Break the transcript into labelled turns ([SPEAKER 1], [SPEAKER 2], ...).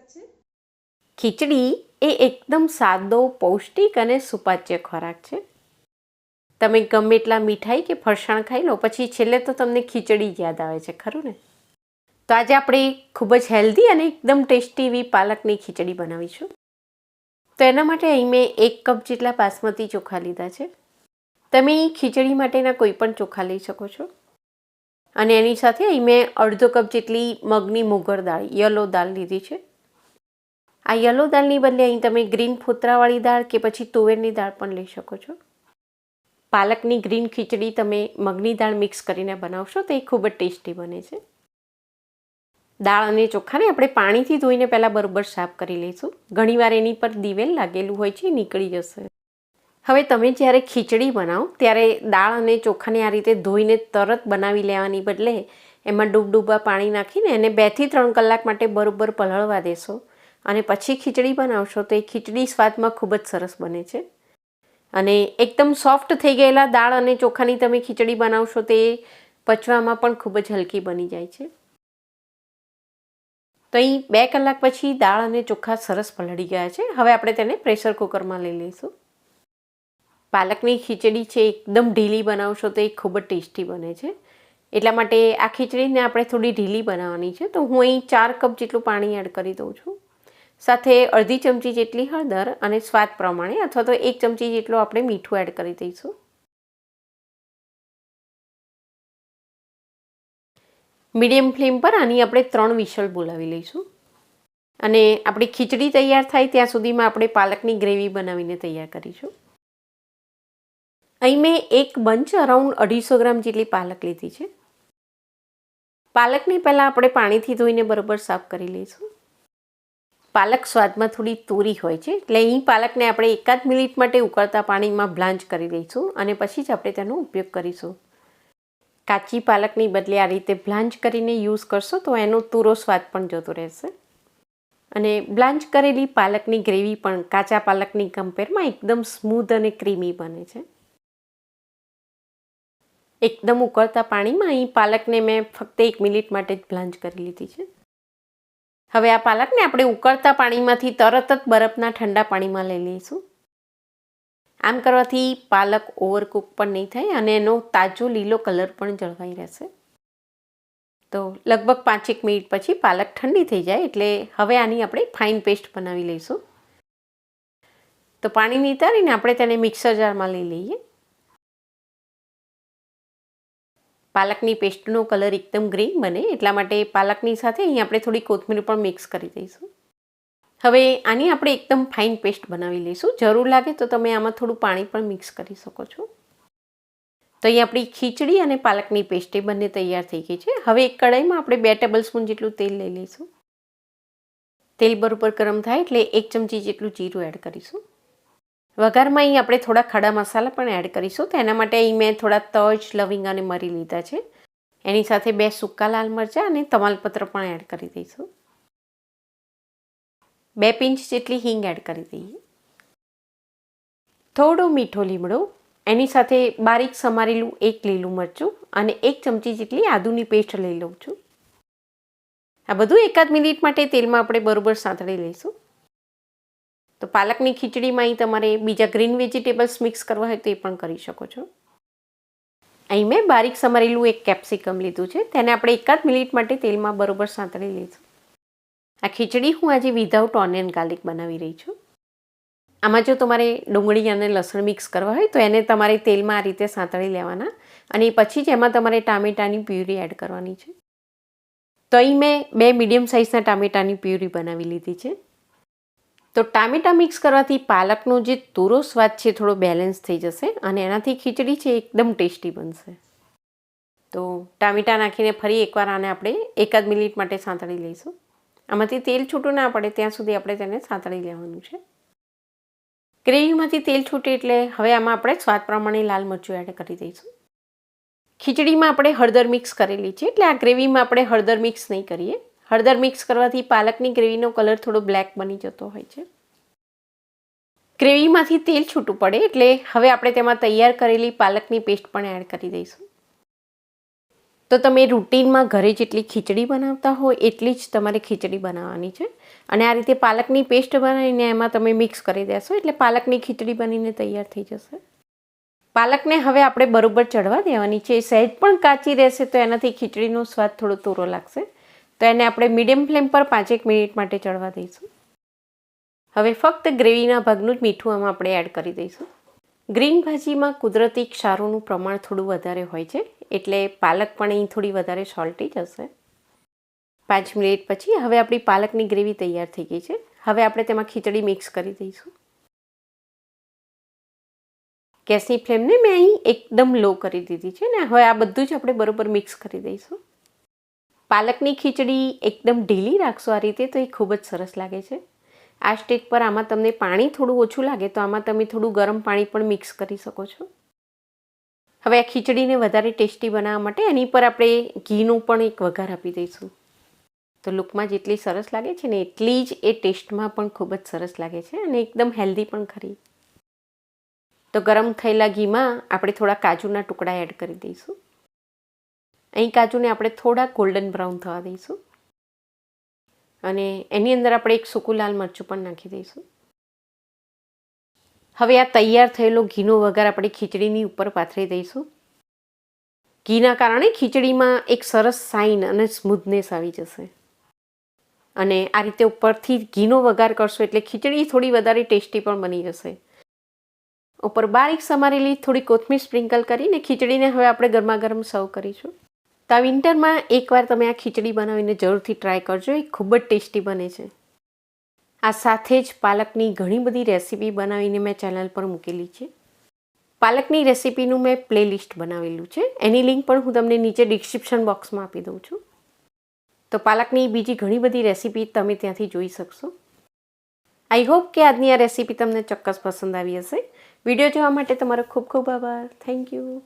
[SPEAKER 1] છે.
[SPEAKER 2] ખીચડી એ એકદમ સાદો, પૌષ્ટિક અને સુપાચ્ય ખોરાક છે. તમે ગમે એટલા મીઠાઈ કે ફરસાણ ખાઈ લો, પછી છેલ્લે તો તમને ખીચડી યાદ આવે છે, ખરું ને? તો આજે આપણે ખૂબ જ હેલ્ધી અને એકદમ ટેસ્ટી એવી પાલકની ખીચડી બનાવીશું. તો એના માટે અહીં મેં એક કપ જેટલા બાસમતી ચોખા લીધા છે. તમે ખીચડી માટેના કોઈ પણ ચોખા લઈ શકો છો. અને એની સાથે અહીં મેં અડધો કપ જેટલી મગની મુગર દાળ, યલો દાળ લીધી છે. આ યલો દાળની બદલે અહીં તમે ગ્રીન ફોતરાવાળી દાળ કે પછી તુવેરની દાળ પણ લઈ શકો છો. પાલકની ગ્રીન ખીચડી તમે મગની દાળ મિક્સ કરીને બનાવશો તો એ ખૂબ જ ટેસ્ટી બને છે. દાળ અને ચોખાને આપણે પાણીથી ધોઈને પહેલાં બરોબર સાફ કરી લઈશું. ઘણીવાર એની પર દિવેલ લાગેલું હોય છે નીકળી જશે. હવે તમે જ્યારે ખીચડી બનાવો, ત્યારે દાળ અને ચોખાને આ રીતે ધોઈને તરત બનાવી લેવાની બદલે એમાં ડૂબડૂબા પાણી નાખીને એને બેથી ત્રણ કલાક માટે બરોબર પલળવા દેશો અને પછી ખીચડી બનાવશો તો એ ખીચડી સ્વાદમાં ખૂબ જ સરસ બને છે. અને એકદમ સોફ્ટ થઈ ગયેલા દાળ અને ચોખાની તમે ખીચડી બનાવશો તે પચવામાં પણ ખૂબ જ હલકી બની જાય છે. તો અહીં બે કલાક પછી દાળ અને ચોખા સરસ પલળી ગયા છે. હવે આપણે તેને પ્રેશર કુકરમાં લઈ લઈશું. પાલકની ખીચડી છે, એકદમ ઢીલી બનાવશો તો એ ખૂબ જ ટેસ્ટી બને છે. એટલા માટે આ ખીચડીને આપણે થોડી ઢીલી બનાવવાની છે. તો હું અહીં ચાર કપ જેટલું પાણી એડ કરી દઉં છું. સાથે અડધી ચમચી જેટલી હળદર અને સ્વાદ પ્રમાણે અથવા તો એક ચમચી જેટલું આપણે મીઠું એડ કરી દઈશું. મીડિયમ ફ્લેમ પર આની આપણે ત્રણ વિશલ બોલાવી લઈશું. અને આપણી ખીચડી તૈયાર થાય ત્યાં સુધીમાં આપણે પાલકની ગ્રેવી બનાવીને તૈયાર કરીશું. અહીં મેં એક બંચ અરાઉન્ડ અઢીસો ગ્રામ જેટલી પાલક લીધી છે. પાલકને પહેલાં આપણે પાણીથી ધોઈને બરોબર સાફ કરી લઈશું. પાલક સ્વાદમાં થોડી તોરી હોય છે, એટલે અહીં પાલકને આપણે એકાદ મિનિટ માટે ઉકળતા પાણીમાં બ્લાન્ચ કરી દઈશું અને પછી જ આપણે તેનો ઉપયોગ કરીશું. કાચી પાલકની બદલે આ રીતે બ્લાન્ચ કરીને યુઝ કરશો તો એનો તૂરો સ્વાદ પણ જતો રહેશે. અને બ્લાન્ચ કરેલી પાલકની ગ્રેવી પણ કાચા પાલકની કમ્પેરમાં એકદમ સ્મૂધ અને ક્રીમી બને છે. એકદમ ઉકળતા પાણીમાં અહીં પાલકને મેં ફક્ત એક મિનિટ માટે જ બ્લાન્ચ કરી લીધી છે. હવે આ પાલકને આપણે ઉકળતા પાણીમાંથી તરત જ બરફના ઠંડા પાણીમાં લઈ લઈશું. આમ કરવાથી પાલક ઓવરકુક પણ નહીં થાય અને એનો તાજો લીલો કલર પણ જળવાઈ રહેશે. તો લગભગ પાંચેક મિનિટ પછી પાલક ઠંડી થઈ જાય એટલે હવે આની આપણે ફાઇન પેસ્ટ બનાવી લઈશું. તો પાણી નીતારીને આપણે તેને મિક્સર જારમાં લઈ લઈએ. પાલકની પેસ્ટનો કલર એકદમ ગ્રીન બને એટલા માટે પાલકની સાથે અહીં આપણે થોડી કોથમીર પણ મિક્સ કરી દઈશું. હવે આની આપણે એકદમ ફાઇન પેસ્ટ બનાવી લઈશું. જરૂર લાગે તો તમે આમાં થોડું પાણી પણ મિક્સ કરી શકો છો. તો અહીં આપણી ખીચડી અને પાલકની પેસ્ટ એ બંને તૈયાર થઈ ગઈ છે. હવે એક કડાઈમાં આપણે બે ટેબલ સ્પૂન જેટલું તેલ લઈ લઈશું. તેલ બરોબર ગરમ થાય એટલે એક ચમચી જેટલું જીરું એડ કરીશું. વઘારમાં અહીં આપણે થોડા ખડા મસાલા પણ એડ કરીશું. તો એના માટે અહીં મેં થોડા તજ, લવિંગ અને મરી લીધા છે. એની સાથે બે સૂકા લાલ મરચાં અને તમાલપત્ર પણ એડ કરી દઈશું. બે પિંચ જેટલી હિંગ એડ કરી દઈએ. થોડો મીઠો લીમડો, એની સાથે બારીક સમારેલું એક લીલું મરચું અને એક ચમચી જેટલી આદુની પેસ્ટ લઈ લઉં છું. આ બધું એકાદ મિનિટ માટે તેલમાં આપણે બરોબર સાંતળી લઈશું. તો પાલકની ખીચડીમાં અહીં તમારે બીજા ગ્રીન વેજીટેબલ્સ મિક્સ કરવા હોય તો એ પણ કરી શકો છો. અહીં મેં બારીક સમારેલું એક કેપ્સિકમ લીધું છે. તેને આપણે એકાદ મિનિટ માટે તેલમાં બરોબર સાંતળી લીધું આ ખીચડી હું આજે વિધાઉટ ઓનિયન ગાર્લિક બનાવી રહી છું. આમાં જો તમારે ડુંગળી અને લસણ મિક્સ કરવા હોય તો એને તમારે તેલમાં આ રીતે સાંતળી લેવાના અને પછી જ એમાં તમારે ટામેટાની પ્યુરી એડ કરવાની છે. તો અહીં મેં બે મીડિયમ સાઇઝના ટામેટાની પ્યુરી બનાવી લીધી છે. તો ટામેટાં મિક્સ કરવાથી પાલકનો જે તૂરો સ્વાદ છે થોડો બેલેન્સ થઈ જશે અને એનાથી ખીચડી છે એકદમ ટેસ્ટી બનશે. તો ટામેટાં નાખીને ફરી એકવાર આને આપણે એકાદ મિનિટ માટે સાંતળી લઈશું. આમાંથી તેલ છૂટું ના પડે ત્યાં સુધી આપણે તેને સાંતળી લેવાનું છે. ગ્રેવીમાંથી તેલ છૂટે એટલે હવે આમાં આપણે સ્વાદ પ્રમાણે લાલ મરચું એડ કરી દઈશું. ખીચડીમાં આપણે હળદર મિક્સ કરેલી છે એટલે આ ગ્રેવીમાં આપણે હળદર મિક્સ નહીં કરીએ. હળદર મિક્સ કરવાથી પાલકની ગ્રેવીનો કલર થોડો બ્લેક બની જતો હોય છે. ગ્રેવીમાંથી તેલ છૂટું પડે એટલે હવે આપણે તેમાં તૈયાર કરેલી પાલકની પેસ્ટ પણ એડ કરી દઈશું. તો તમે રૂટીનમાં ઘરે જેટલી ખીચડી બનાવતા હોય એટલી જ તમારે ખીચડી બનાવવાની છે. અને આ રીતે પાલકની પેસ્ટ બનાવીને એમાં તમે મિક્સ કરી દેશો એટલે પાલકની ખીચડી બનીને તૈયાર થઈ જશે. પાલકને હવે આપણે બરોબર ચડવા દેવાની છે. સહેજ પણ કાચી રહેશે તો એનાથી ખીચડીનો સ્વાદ થોડો તોરો લાગશે. તો એને આપણે મીડિયમ ફ્લેમ પર પાંચેક મિનિટ માટે ચડવા દઈશું. હવે ફક્ત ગ્રેવીના ભાગનું જ મીઠું આમાં આપણે એડ કરી દઈશું. ગ્રીન ભાજીમાં કુદરતી ક્ષારોનું પ્રમાણ થોડું વધારે હોય છે, એટલે પાલક પણ અહીં થોડી વધારે સોલ્ટી જ હશે. પાંચ મિનિટ પછી હવે આપણી પાલકની ગ્રેવી તૈયાર થઈ ગઈ છે. હવે આપણે તેમાં ખીચડી મિક્સ કરી દઈશું. ગેસની ફ્લેમને મેં અહીં એકદમ લો કરી દીધી છે ને, હવે આ બધું જ આપણે બરોબર મિક્સ કરી દઈશું. પાલકની ખીચડી એકદમ ઢીલી રાખશો આ રીતે તો એ ખૂબ જ સરસ લાગે છે. આ સ્ટેજ પર આમાં તમને પાણી થોડું ઓછું લાગે તો આમાં તમે થોડું ગરમ પાણી પણ મિક્સ કરી શકો છો. હવે આ ખીચડીને વધારે ટેસ્ટી બનાવવા માટે એની પર આપણે ઘીનું પણ એક વઘાર આપી દઈશું. તો લુકમાં જેટલી સરસ લાગે છે ને એટલી જ એ ટેસ્ટમાં પણ ખૂબ જ સરસ લાગે છે અને એકદમ હેલ્ધી પણ ખરી. તો ગરમ થયેલા ઘીમાં આપણે થોડા કાજુના ટુકડા એડ કરી દઈશું. અહીં કાજુને આપણે થોડા ગોલ્ડન બ્રાઉન થવા દઈશું. અને એની અંદર આપણે એક સૂકું લાલ મરચું પણ નાખી દઈશું. હવે આ તૈયાર થયેલો ઘીનો વઘાર આપણે ખીચડીની ઉપર પાથરી દઈશું. ઘીના કારણે ખીચડીમાં એક સરસ સાઇન અને સ્મૂથનેસ આવી જશે. અને આ રીતે ઉપરથી ઘીનો વઘાર કરશો એટલે ખીચડી થોડી વધારે ટેસ્ટી પણ બની જશે. ઉપર બારીક સમારેલી થોડી કોથમીર સ્પ્રિંકલ કરીને ખીચડીને હવે આપણે ગરમા ગરમ સર્વ કરીશું. તો આ વિન્ટરમાં એકવાર તમે આ ખીચડી બનાવીને જરૂરથી ટ્રાય કરજો, એ ખૂબ જ ટેસ્ટી બને છે. આ સાથે જ પાલકની ઘણી બધી રેસીપી બનાવીને મેં ચેનલ પર મૂકેલી છે. પાલકની રેસીપીનું મેં પ્લેલિસ્ટ બનાવેલું છે. એની લિંક પણ હું તમને નીચે ડિસ્ક્રિપ્શન બોક્સમાં આપી દઉં છું. તો પાલકની બીજી ઘણી બધી રેસીપી તમે ત્યાંથી જોઈ શકશો. આઈ હોપ કે આજની આ રેસીપી તમને ચોક્કસ પસંદ આવી હશે. વીડિયો જોવા માટે તમારો ખૂબ ખૂબ આભાર. Thank you